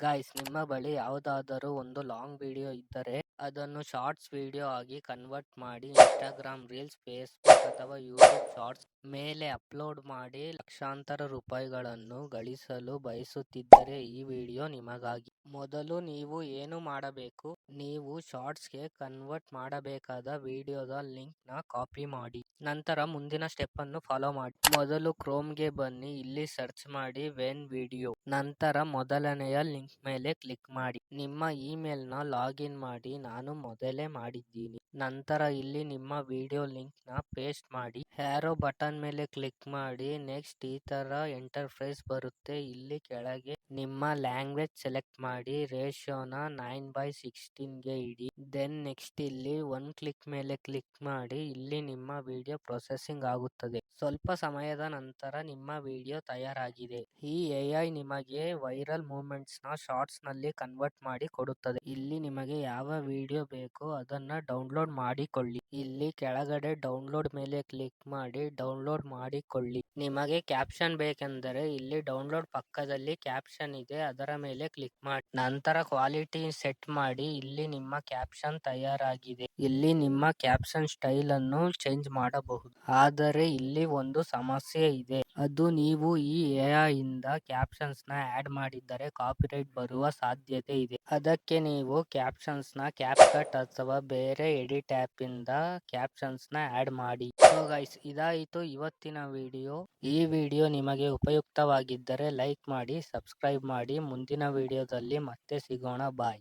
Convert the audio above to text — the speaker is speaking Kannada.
ಗಾಯ್ಸ್ ನಿಮ್ಮ ಬಳಿ ಯಾವುದಾದರೂ ಒಂದು ಲಾಂಗ್ ವಿಡಿಯೋ ಇದ್ದರೆ ಅದನ್ನು ಶಾರ್ಟ್ಸ್ ವಿಡಿಯೋ ಆಗಿ ಕನ್ವರ್ಟ್ ಮಾಡಿ ಇನ್ಸ್ಟಾಗ್ರಾಮ್ ರೀಲ್ಸ್, ಫೇಸ್ಬುಕ್ ಅಥವಾ ಯೂಟ್ಯೂಬ್ ಶಾರ್ಟ್ಸ್ ಮೇಲೆ ಅಪ್ಲೋಡ್ ಮಾಡಿ ಲಕ್ಷಾಂತರ ರೂಪಾಯಿಗಳನ್ನು ಗಳಿಸಲು ಬಯಸುತ್ತಿದ್ದರೆ ಈ ವಿಡಿಯೋ ನಿಮಗಾಗಿ. ಮೊದಲು ನೀವು ಏನು ಮಾಡಬೇಕು? ನೀವು ಶಾರ್ಟ್ಸ್ಗೆ ಕನ್ವರ್ಟ್ ಮಾಡಬೇಕಾದ ವಿಡಿಯೋದ ಲಿಂಕ್ನ ಕಾಪಿ ಮಾಡಿ. ನಂತರ ಮುಂದಿನ ಸ್ಟೆಪ್ ಅನ್ನು ಫಾಲೋ ಮಾಡಿ. ಮೊದಲು ಕ್ರೋಮ್ಗೆ ಬನ್ನಿ, ಇಲ್ಲಿ ಸರ್ಚ್ ಮಾಡಿ ವೆನ್ ವಿಡಿಯೋ. ನಂತರ ಮೊದಲನೆಯ ಲಿಂಕ್ ಮೇಲೆ ಕ್ಲಿಕ್ ಮಾಡಿ. ನಿಮ್ಮ ಇಮೇಲ್ನ ಲಾಗಿನ್ ಮಾಡಿ ನಾನು ಮೊದಲೇ ಮಾಡಿದ್ದೀನಿ. ನಂತರ ಇಲ್ಲಿ ನಿಮ್ಮ ವಿಡಿಯೋ ಲಿಂಕ್ನ ಪೇಸ್ಟ್ ಮಾಡಿ, ಹ್ಯಾರೋ ಬಟನ್ ಮೇಲೆ ಕ್ಲಿಕ್ ಮಾಡಿ, ನೆಕ್ಸ್ಟ್ ಈ ತರ ಎಂಟರ್ಪ್ರೈಸ್ ಬರುತ್ತೆ. ಇಲ್ಲಿ ಕೆಳಗೆ ನಿಮ್ಮ ಲ್ಯಾಂಗ್ವೇಜ್ ಸೆಲೆಕ್ಟ್ ಮಾಡಿ, ರೇಷಿಯೋನ ನೈನ್ ಬೈ ಸಿಕ್ಸ್ಟೀನ್ಗೆ ಇಡಿ. ದೆನ್ ನೆಕ್ಸ್ಟ್ ಇಲ್ಲಿ ಒನ್ ಕ್ಲಿಕ್ ಮೇಲೆ ಕ್ಲಿಕ್ ಮಾಡಿ, ಇಲ್ಲಿ ನಿಮ್ಮ ವಿಡಿಯೋ ಪ್ರೊಸೆಸಿಂಗ್ ಆಗುತ್ತದೆ. ಸ್ವಲ್ಪ ಸಮಯದ ನಂತರ ನಿಮ್ಮ ವಿಡಿಯೋ ತಯಾರಾಗಿದೆ. ಈ ಎಐ ನಿಮಗೆ ವೈರಲ್ ಮೂಮೆಂಟ್ಸ್ನ ಶಾರ್ಟ್ಸ್ನಲ್ಲಿ ಕನ್ವರ್ಟ್ ಮಾಡಿ ಕೊಡುತ್ತದೆ. ಇಲ್ಲಿ ನಿಮಗೆ ಯಾವ ವಿಡಿಯೋ ಬೇಕೋ ಅದನ್ನ ಡೌನ್ಲೋಡ್ ಮಾಡಿಕೊಳ್ಳಿ. ಇಲ್ಲಿ ಕೆಳಗಡೆ ಡೌನ್ಲೋಡ್ ಮೇಲೆ ಕ್ಲಿಕ್ ಮಾಡಿ ಡೌನ್ಲೋಡ್ ಮಾಡಿಕೊಳ್ಳಿ. ನಿಮಗೆ ಕ್ಯಾಪ್ಷನ್ ಬೇಕೆಂದರೆ ಇಲ್ಲಿ ಡೌನ್ಲೋಡ್ ಪಕ್ಕದಲ್ಲಿ ಕ್ಯಾಪ್ಷನ್ ಇದೆ, ಅದರ ಮೇಲೆ ಕ್ಲಿಕ್ ಮಾಡಿ. ನಂತರ ಕ್ವಾಲಿಟಿ ಸೆಟ್ ಮಾಡಿ, ಇಲ್ಲಿ ನಿಮ್ಮ ಕ್ಯಾಪ್ಷನ್ ತಯಾರಾಗಿದೆ. ಇಲ್ಲಿ ನಿಮ್ಮ ಕ್ಯಾಪ್ಷನ್ ಸ್ಟೈಲ್ ಅನ್ನು ಚೇಂಜ್ ಮಾಡಬಹುದು. ಆದರೆ ಇಲ್ಲಿ ಒಂದು ಸಮಸ್ಯೆ ಇದೆ. ಅದು ನೀವು ಈ ಎಐ ಇಂದ ಕ್ಯಾಪ್ಷನ್ಸ್ನ ಆಡ್ ಮಾಡಿದ್ದರೆ ಕಾಪಿರೈಟ್ ಬರುವ ಸಾಧ್ಯತೆ ಇದೆ. ಅದಕ್ಕೆ ನೀವು ಕ್ಯಾಪ್ಷನ್ಸ್ನ ಕ್ಯಾಪ್ ಕಟ್ ಅಥವಾ ಬೇರೆ ಎಡಿಟ್ ಆ್ಯಪಿಂದ ಇಂದ ಕ್ಯಾಪ್ಷನ್ಸ್ನ ಆಡ್ ಮಾಡಿ. ಸೊ ಗೈಸ್ ಇದಾಯಿತು ಇವತ್ತಿನ ವಿಡಿಯೋ ಈ ವಿಡಿಯೋ ನಿಮಗೆ ಉಪಯುಕ್ತವಾಗಿದ್ದರೆ ಲೈಕ್ ಮಾಡಿ ಸಬ್ಸ್ಕ್ರೈಬ್ ಮಾಡಿ. ಮುಂದಿನ ವಿಡಿಯೋದಲ್ಲಿ ಮತ್ತೆ ಸಿಗೋಣ. ಬಾಯ್